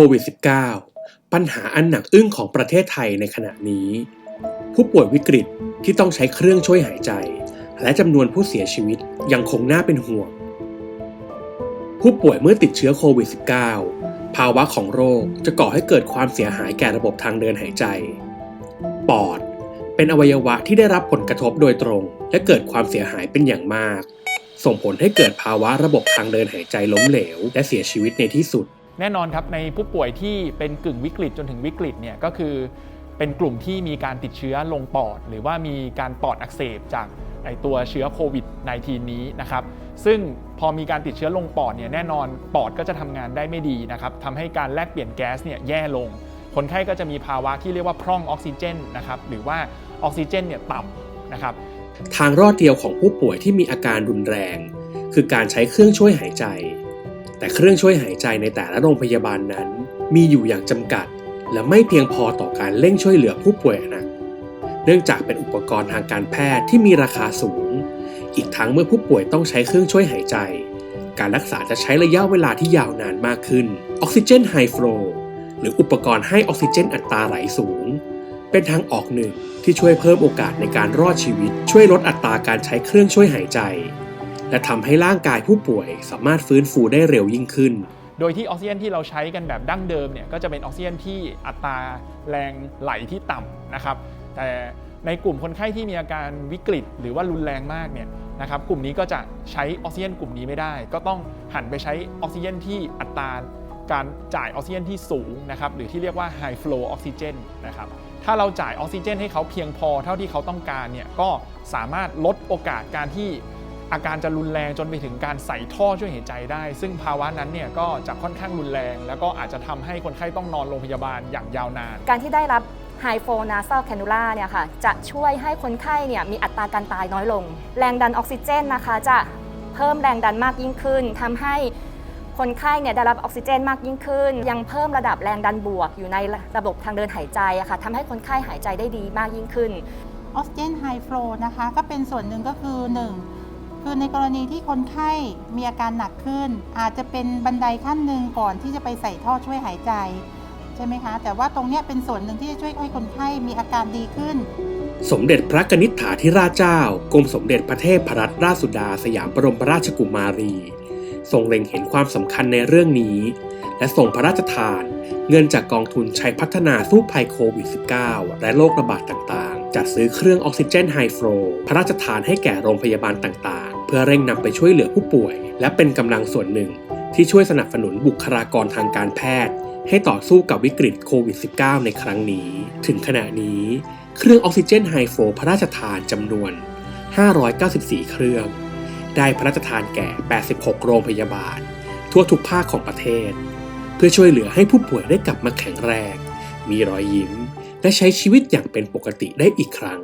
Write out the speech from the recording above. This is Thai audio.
ควิด -19 ปัญหาอันหนักอึ้งของประเทศไทยในขณะนี้ ผู้ป่วยวิกฤตที่ต้องใช้เครื่องช่วยหายใจ และจำนวนผู้เสียชีวิตยังคงน่าเป็นห่วง ผู้ป่วยเมื่อติดเชื้อโควิด -19 ภาวะของโรคจะก่อให้เกิดความเสียหายแก่ระบบทางเดินหายใจ ปอด เป็นอวัยวะที่ได้รับผลกระทบโดยตรง และเกิดความเสียหายเป็นอย่างมาก ส่งผลให้เกิดภาวะระบบทางเดินหายใจล้มเหลว และเสียชีวิตในที่สุด แน่นอนครับในผู้ป่วยที่เป็นกึ่งวิกฤตจนถึงวิกฤตเนี่ยก็คือเป็นกลุ่มที่มีการติดเชื้อลงปอด หรือว่ามีการปอดอักเสบจากไอตัวเชื้อโควิด -19 นี้นะครับ ซึ่งพอมีการติดเชื้อลงปอดเนี่ยแน่นอนปอดก็จะทำงานได้ไม่ดีนะครับทำให้การแลกเปลี่ยนแก๊สเนี่ยแย่ลง คนไข้ก็จะมีภาวะที่เรียกว่าพร่องออกซิเจนนะครับหรือว่าออกซิเจนเนี่ยต่ำนะครับ ทางรอดเดียวของผู้ป่วยที่มีอาการรุนแรง คือการใช้เครื่องช่วยหายใจ แต่เครื่องช่วยหายใจในแต่ละโรงพยาบาลนั้น มีอยู่อย่างจำกัด และไม่เพียงพอต่อการเร่งช่วยเหลือผู้ป่วยหนัก เนื่องจากเป็นอุปกรณ์ทางการแพทย์ที่มีราคาสูง อีกทั้งเมื่อผู้ป่วยต้องใช้เครื่องช่วยหายใจ การรักษาจะใช้ระยะเวลาที่ยาวนานมากขึ้นออกซิเจนไฮฟลูหรืออุปกรณ์ให้ออกซิเจนอัตราไหลสูง เป็นทางออกหนึ่งที่ช่วยเพิ่มโอกาสในการรอดชีวิต ช่วยลดอัตราการใช้เครื่องช่วยหายใจ และทำให้ร่างกายผู้ป่วยสามารถฟื้นฟูได้เร็วยิ่งขึ้น โดยที่ออกซิเจนที่เราใช้กันแบบดั้งเดิมเนี่ยก็จะเป็นออกซิเจนที่อัตราแรงไหลที่ต่ำนะครับแต่ในกลุ่มคนไข้ที่มีอาการวิกฤต หรือว่ารุนแรงมากเนี่ยนะครับกลุ่มนี้ก็จะใช้ออกซิเจนกลุ่มนี้ไม่ได้ ก็ต้องหันไปใช้ออกซิเจนที่อัตราการจ่ายออกซิเจนที่สูงนะครับหรือที่เรียกว่า high flow oxygen นะครับถ้าเราจ่ายออกซิเจนให้เขาเพียงพอเท่าที่เขาต้องการเนี่ยก็สามารถลดโอกาสการที่ อาการจะรุนแรงจนไปถึงการใส่ท่อช่วยหายใจได้ ซึ่งภาวะนั้นเนี่ยก็จะค่อนข้างรุนแรง แล้วก็อาจจะทำให้คนไข้ต้องนอนโรงพยาบาลอย่างยาวนาน การที่ได้รับ High Flow Nasal Cannula เนี่ยค่ะจะช่วยให้คนไข้เนี่ยมีอัตราการตายน้อยลง แรงดันออกซิเจนนะคะ จะเพิ่มแรงดันมากยิ่งขึ้นทำให้คนไข้เนี่ยได้รับออกซิเจนมากยิ่งขึ้น ยังเพิ่มระดับแรงดันบวกอยู่ในระบบทางเดินหายใจอะค่ะทำให้คนไข้หายใจได้ดีมากยิ่งขึ้นออกซิเจนไฮฟลูนะคะก็เป็นส่วนหนึ่งก็คือ 1 คือในกรณีที่คนไข้มีอาการหนักขึ้น อาจจะเป็นบันไดขั้นหนึ่งก่อนที่จะไปใส่ท่อช่วยหายใจใช่ไหมคะ แต่ว่าตรงนี้เป็นส่วนหนึ่งที่จะช่วยให้คนไข้มีอาการดีขึ้น สมเด็จพระกนิษฐาธิราชเจ้ากรมสมเด็จพระเทพรัตนราชสุดาสยามบรมราชกุมารี ทรงเล็งเห็นความสำคัญในเรื่องนี้ และส่งพระราชทานเงินจากกองทุนใช้พัฒนาสู้ภัยโควิด -19 และโรคระบาดต่างๆ จัดซื้อเครื่องออกซิเจนไฮฟลูพระราชทานให้แก่โรงพยาบาลต่างๆ เพื่อเร่งนำไปช่วยเหลือผู้ป่วย และเป็นกำลังส่วนหนึ่ง ที่ช่วยสนับสนุนบุคลากรทางการแพทย์ ให้ต่อสู้กับวิกฤตโควิด -19 ในครั้งนี้ ถึงขณะนี้ เครื่องออกซิเจนไฮฟพระราชทานจำนวน 594 เครื่อง ได้พระราชทานแก่ 86 โรงพยาบาล ทั่วทุกภาคของประเทศ เพื่อช่วยเหลือให้ผู้ป่วยได้กลับมาแข็งแรง มีรอยยิ้ม และใช้ชีวิตอย่างเป็นปกติได้อีกครั้ง